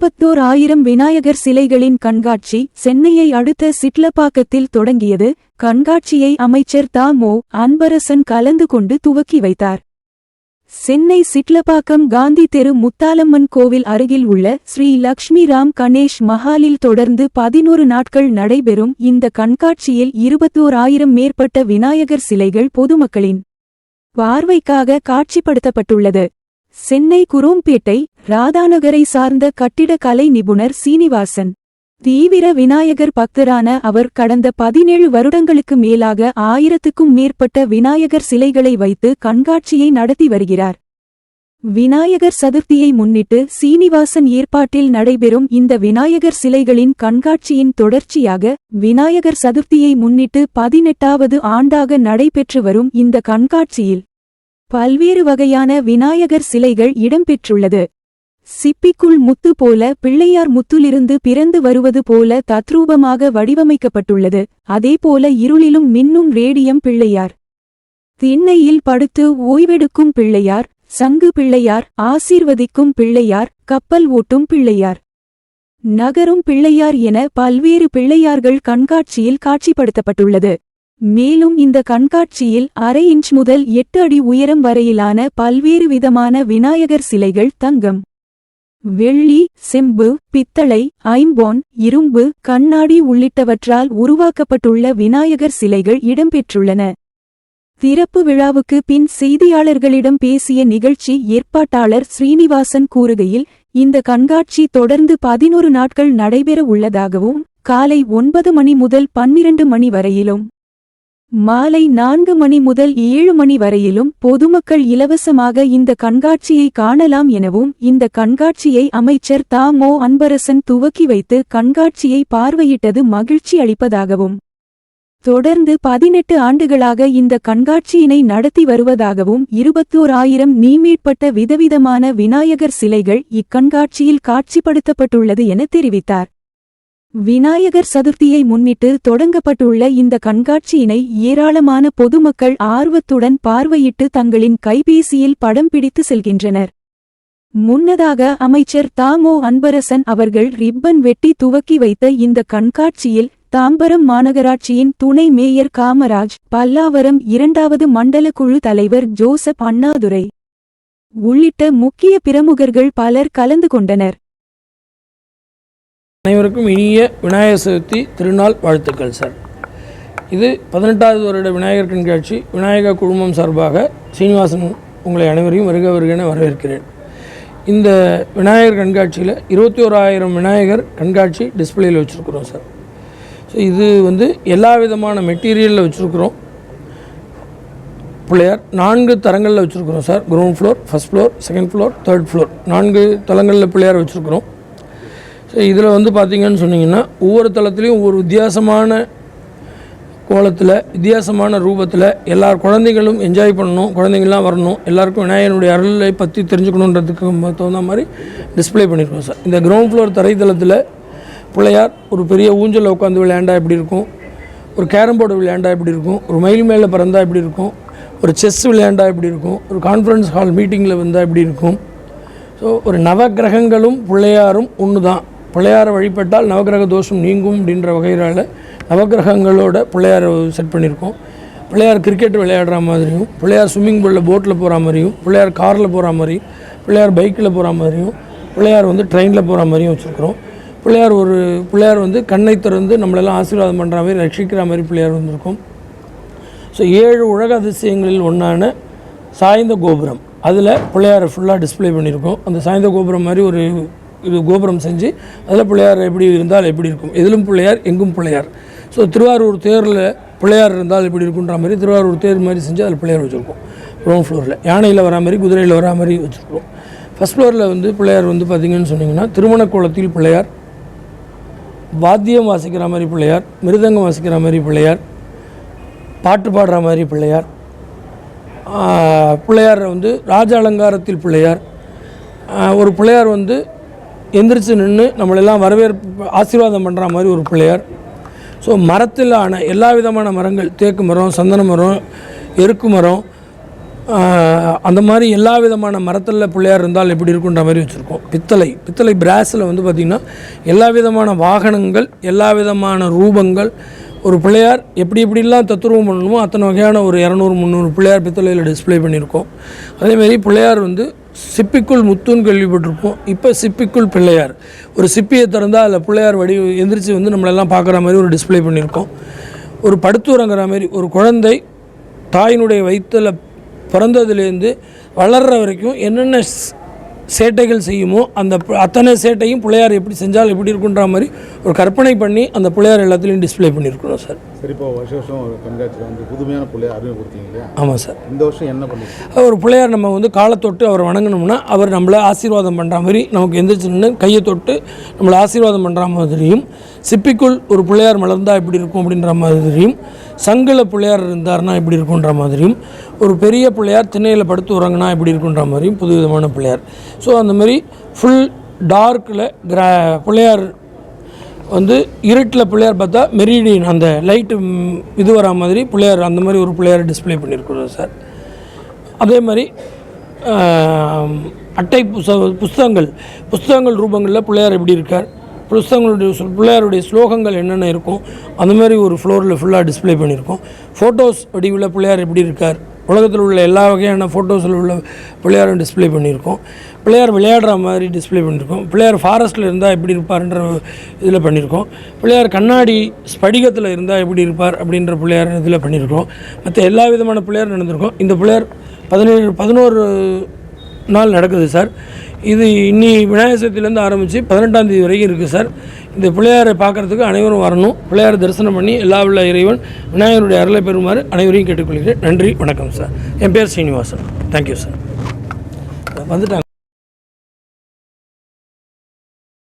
இருபத்தோர் ஆயிரம் விநாயகர் சிலைகளின் கண்காட்சி சென்னையை அடுத்த சிட்லப்பாக்கத்தில் தொடங்கியது. கண்காட்சியை அமைச்சர் தாமோ அன்பரசன் கலந்து கொண்டு துவக்கி வைத்தார். சென்னை சிட்லப்பாக்கம் காந்தி தெரு முத்தாலம்மன் கோவில் அருகில் உள்ள ஸ்ரீ லக்ஷ்மி ராம் கணேஷ் மஹாலில் தொடர்ந்து பதினோரு நாட்கள் நடைபெறும் இந்த கண்காட்சியில் இருபத்தோர் ஆயிரம் மேற்பட்ட விநாயகர் சிலைகள் பொதுமக்களின் பார்வைக்காக காட்சிப்படுத்தப்பட்டுள்ளது. சென்னை குரோம்பேட்டை ராதாநகரை சார்ந்த கட்டிடக் கலை நிபுணர் சீனிவாசன். தீவிர விநாயகர் பக்தரான அவர் கடந்த பதினேழு வருடங்களுக்கு மேலாக ஆயிரத்துக்கும் மேற்பட்ட விநாயகர் சிலைகளை வைத்து கண்காட்சியை நடத்தி வருகிறார். விநாயகர் சதுர்த்தியை முன்னிட்டு சீனிவாசன் ஏற்பாட்டில் நடைபெறும் இந்த விநாயகர் சிலைகளின் கண்காட்சியின் தொடர்ச்சியாக விநாயகர் சதுர்த்தியை முன்னிட்டு பதினெட்டாவது ஆண்டாக நடைபெற்று வரும் இந்த கண்காட்சியில் பல்வேறு வகையான விநாயகர் சிலைகள் இடம்பெற்றுள்ளது. சிப்பிக்குள் முத்து போல பிள்ளையார் முத்துலிருந்து பிறந்து வருவது போல தத்ரூபமாக வடிவமைக்கப்பட்டுள்ளது. அதேபோல இருளிலும் மின்னும் ரேடியம் பிள்ளையார். திண்ணையில் படுத்து ஓய்வெடுக்கும் பிள்ளையார் சங்கு பிள்ளையார் ஆசீர்வதிக்கும் பிள்ளையார் கப்பல் ஓட்டும் பிள்ளையார். நகரும் பிள்ளையார் என பல்வேறு பிள்ளையார்கள் கண்காட்சியில் காட்சிப்படுத்தப்பட்டுள்ளது. மேலும் இந்த கண்காட்சியில் அரை இன்ச் முதல் எட்டு அடி உயரம் வரையிலான பல்வேறு விதமான விநாயகர் சிலைகள் தங்கம் வெள்ளி செம்பு பித்தளை ஐம்பொன் இரும்பு கண்ணாடி உள்ளிட்டவற்றால் உருவாக்கப்பட்டுள்ள விநாயகர் சிலைகள் இடம்பெற்றுள்ளன. திறப்பு விழாவுக்கு பின் செய்தியாளர்களிடம் பேசிய நிகழ்ச்சி ஏற்பாட்டாளர் ஸ்ரீனிவாசன் கூறுகையில் இந்த கண்காட்சி தொடர்ந்து பதினொரு நாட்கள் நடைபெற உள்ளதாகவும் காலை ஒன்பது மணி முதல் பன்னிரண்டு மணி வரையிலும் மாலை நான்கு மணி முதல் ஏழு மணி வரையிலும் பொதுமக்கள் இலவசமாக இந்த கண்காட்சியை காணலாம் எனவும் இந்த கண்காட்சியை அமைச்சர் தாமோ அன்பரசன் துவக்கி வைத்து கண்காட்சியை பார்வையிட்டது மகிழ்ச்சி அளிப்பதாகவும் தொடர்ந்து பதினெட்டு ஆண்டுகளாக இந்த கண்காட்சியினை நடத்தி வருவதாகவும் இருபத்தோர் ஆயிரம் நீமேற்பட்ட விதவிதமான விநாயகர் சிலைகள் இக்கண்காட்சியில் காட்சிப்படுத்தப்பட்டுள்ளது என தெரிவித்தார். விநாயகர் சதுர்த்தியை முன்னிட்டு தொடங்கப்பட்டுள்ள இந்த கண்காட்சியினை ஏராளமான பொதுமக்கள் ஆர்வத்துடன் பார்வையிட்டு தங்களின் கைபேசியில் படம் பிடித்து செல்கின்றனர். முன்னதாக அமைச்சர் தாமோ அன்பரசன் அவர்கள் ரிப்பன் வெட்டி துவக்கி வைத்த இந்த கண்காட்சியில் தாம்பரம் மாநகராட்சியின் துணை மேயர் காமராஜ் பல்லாவரம் இரண்டாவது மண்டல குழு தலைவர் ஜோசப் அண்ணாதுரை உள்ளிட்ட முக்கிய பிரமுகர்கள் பலர் கலந்து கொண்டனர். அனைவருக்கும் இனிய விநாயகர் சதுர்த்தி திருநாள் வாழ்த்துக்கள் சார். இது பதினெட்டாவது வருட விநாயகர் கண்காட்சி விநாயகர் குழுமம் சார்பாக சீனிவாசன் உங்களை அனைவரையும் வருக வருகன வரவேற்கிறேன். இந்த விநாயகர் கண்காட்சியில் இருபத்தி ஓராயிரம் விநாயகர் கண்காட்சி டிஸ்பிளேயில் வச்சுருக்குறோம் சார். ஸோ இது வந்து எல்லா விதமான மெட்டீரியலில் வச்சுருக்குறோம். பிள்ளையார் நான்கு தரங்களில் வச்சுருக்குறோம் sir. Ground floor first floor second floor third floor நான்கு தளங்களில் பிள்ளையார் வச்சுருக்குறோம். ஸோ இதில் வந்து பார்த்திங்கன்னு சொன்னிங்கன்னா ஒவ்வொரு தளத்துலேயும் ஒவ்வொரு வித்தியாசமான கோலத்தில் வித்தியாசமான ரூபத்தில் எல்லார் குழந்தைகளும் என்ஜாய் பண்ணணும் குழந்தைங்கள்லாம் வரணும் எல்லாருக்கும் விநாயகனுடைய அருளை பற்றி தெரிஞ்சுக்கணுன்றதுக்கு தகுந்த மாதிரி டிஸ்ப்ளே பண்ணியிருக்கோம் சார். இந்த கிரவுண்ட் ஃப்ளோர் தரைத்தளத்தில் பிள்ளையார் ஒரு பெரிய ஊஞ்சலில் உட்காந்து விளையாண்டா எப்படி இருக்கும்? ஒரு கேரம் போர்டு விளையாண்டா எப்படி இருக்கும்? ஒரு மயில் மேலே பிறந்தா எப்படி இருக்கும்? ஒரு செஸ் விளையாண்டா எப்படி இருக்கும்? ஒரு கான்ஃபரன்ஸ் ஹால் மீட்டிங்கில் வந்தால் எப்படி இருக்கும்? ஸோ ஒரு நவக்கிரகங்களும் பிள்ளையாரும் ஒன்று தான் பிள்ளையாரை வழிபட்டால் நவக்கிரக தோஷம் நீங்கும் அப்படின்ற வகையினால் நவக்கிரகங்களோட பிள்ளையாரை செட் பண்ணியிருக்கோம். பிள்ளையார் கிரிக்கெட் விளையாடுற மாதிரியும் பிள்ளையார் ஸ்விம்மிங் பூலில் போட்டில் போகிற மாதிரியும் பிள்ளையார் காரில் போகிற மாதிரியும் பிள்ளையார் பைக்கில் போகிற மாதிரியும் பிள்ளையார் வந்து ட்ரெயினில் போகிற மாதிரியும் வச்சுருக்குறோம். பிள்ளையார் ஒரு பிள்ளையார் வந்து கண்ணை திறந்து நம்மளெல்லாம் ஆசீர்வாதம் பண்ணுற மாதிரி ரட்சிக்கிற மாதிரி பிள்ளையார் வந்திருக்கும். ஸோ ஏழு உலக அதிசயங்களில் ஒன்றான சாய்ந்த கோபுரம். அதில் பிள்ளையாரை ஃபுல்லாக டிஸ்பிளே பண்ணியிருக்கோம். அந்த சாய்ந்த கோபுரம் மாதிரி ஒரு இது கோபுரம் செஞ்சு அதில் பிள்ளையார் எப்படி இருந்தால் எப்படி இருக்கும்? எதிலும் பிள்ளையார் எங்கும் பிள்ளையார். ஸோ திருவாரூர் தேரில் பிள்ளையார் இருந்தால் எப்படி இருக்குன்ற மாதிரி திருவாரூர் தேர் மாதிரி செஞ்சு அதில் பிள்ளையார் வச்சுருக்கோம். க்ரௌண்ட் ஃப்ளோரில் யானையில் வரா மாதிரி குதிரையில் வரா மாதிரி வச்சுருக்கோம். ஃபஸ்ட் ஃப்ளோரில் வந்து பிள்ளையார் வந்து பார்த்திங்கன்னு சொன்னிங்கன்னா திருமண கோலத்தில் பிள்ளையார் வாத்தியம் வாசிக்கிற மாதிரி பிள்ளையார் மிருதங்கம் வாசிக்கிற மாதிரி பிள்ளையார் பாட்டு பாடுற மாதிரி பிள்ளையார் பிள்ளையார் வந்து ராஜ அலங்காரத்தில் பிள்ளையார் ஒரு பிள்ளையார் வந்து எந்திரிச்சு நின்று நம்மளெல்லாம் வரவேற்பு ஆசீர்வாதம் பண்ணுற மாதிரி ஒரு பிள்ளையார். ஸோ மரத்தில் ஆன எல்லா விதமான மரங்கள் தேக்கு மரம் சந்தன மரம் எருக்கு மரம் அந்த மாதிரி எல்லா விதமான மரத்தில் பிள்ளையார் இருந்தால் எப்படி இருக்குன்ற மாதிரி வச்சுருக்கோம். பித்தளை பித்தளை பிராஸில் வந்து பார்த்திங்கன்னா எல்லா விதமான வாகனங்கள் எல்லா விதமான ரூபங்கள் ஒரு பிள்ளையார் எப்படி எப்படிலாம் தத்துருவம் பண்ணணுமோ அத்தனை வகையான ஒரு இரநூறு முந்நூறு பிள்ளையார் பித்தளையில் டிஸ்ப்ளே பண்ணியிருக்கோம். அதேமாரி பிள்ளையார் வந்து சிப்பிக்குள் முத்துன்னு கேள்விப்பட்டிருப்போம். இப்போ சிப்பிக்குள் பிள்ளையார். ஒரு சிப்பியை திறந்தால் அதில் பிள்ளையார் வடி எந்திரிச்சு வந்து நம்மளெல்லாம் பார்க்குற மாதிரி ஒரு டிஸ்ப்ளே பண்ணியிருக்கோம். ஒரு படுத்துறங்கிற மாதிரி ஒரு குழந்தை தாயினுடைய வயிற்றில் பிறந்ததுலேருந்து வளர்கிற வரைக்கும் என்னென்ன சேட்டைகள் செய்யுமோ அந்த அத்தனை சேட்டையும் பிள்ளையார் எப்படி செஞ்சால் எப்படி இருக்குன்ற மாதிரி ஒரு கற்பனை பண்ணி அந்த பிள்ளையார் எல்லாத்துலேயும் டிஸ்ப்ளே பண்ணியிருக்கிறோம் சார். சரி இப்போ வருஷம் வருஷம் ஒரு கண்காட்சியில் வந்து புதுமையான பிள்ளைய அறிமுகப்படுத்தீங்க இல்லையா ஆமாம் சார். இந்த வருஷம் என்ன பண்ணிருக்கீங்க? ஒரு பிள்ளையார் நம்ம வந்து காலை தொட்டு அவர் வணங்கினோம்னா அவர் நம்மளை ஆசீர்வாதம் பண்ணுற மாதிரி நமக்கு எந்திரிச்சு நின்று கையை தொட்டு நம்மளை ஆசீர்வாதம் பண்ணுற மாதிரியும் சிப்பிக்குள் ஒரு பிள்ளையார் மலர்ந்தா எப்படி இருக்கும் அப்படின்ற மாதிரியும் சங்கில பிள்ளையார் இருந்தார்னா எப்படி இருக்குன்ற மாதிரியும் ஒரு பெரிய பிள்ளையார் திண்ணையில் படுத்து உறங்கினா எப்படி இருக்குன்ற மாதிரியும் புது விதமான பிள்ளையார். ஸோ அந்த மாதிரி ஃபுல் டார்க்கில் கிரா பிள்ளையார் வந்து இருட்டில் பிள்ளையார் பார்த்தா மெரிடியன் அந்த லைட்டு இது வரா மாதிரி பிள்ளையார் அந்த மாதிரி ஒரு பிள்ளையார் டிஸ்ப்ளே பண்ணியிருக்கிறோம் சார். அதே மாதிரி அட்டை புஸ்த புஸ்தகங்கள் புஸ்தகங்கள் ரூபங்களில் பிள்ளையார் எப்படி இருக்கார்? புஸ்தகங்களுடைய பிள்ளையாருடைய ஸ்லோகங்கள் என்னென்ன இருக்கும்? அந்த மாதிரி ஒரு ஃப்ளோரில் ஃபுல்லாக டிஸ்ப்ளே பண்ணியிருக்கோம். ஃபோட்டோஸ் வடிவில் பிள்ளையார் எப்படி இருக்கார்? உலகத்தில் உள்ள எல்லா வகையான ஃபோட்டோஸில் உள்ள பிள்ளையாரும் டிஸ்ப்ளே பண்ணியிருக்கோம். பிள்ளையார் விளையாடுற மாதிரி டிஸ்ப்ளே பண்ணியிருக்கோம். பிள்ளையார் ஃபாரஸ்ட்டில் இருந்தால் எப்படி இருப்பார்ன்ற இதில் பண்ணியிருக்கோம். பிள்ளையார் கண்ணாடி ஸ்படிகத்தில் இருந்தால் எப்படி இருப்பார் அப்படின்ற பிள்ளையார் இதில் பண்ணியிருக்கோம். மற்ற எல்லா விதமான பிள்ளையார் நடந்திருக்கோம். இந்த பிள்ளையார் பதினேழு பதினோரு நாள் நடக்குது சார். இது இன்னி விநாயகர் சதுர்த்திலேருந்து ஆரம்பித்து பதினெட்டாம் தேதி வரைக்கும் இருக்குது சார். இந்த பிள்ளையாரை பார்க்குறதுக்கு அனைவரும் வரணும். பிள்ளையார் தரிசனம் பண்ணி எல்லா உள்ள இறைவன் விநாயகருடைய அருளை பெறுமாறு அனைவரையும் கேட்டுக்கொள்கிறேன். நன்றி வணக்கம் சார். என் பேர் சீனிவாசன். தேங்க்யூ சார் வந்துட்டாங்க.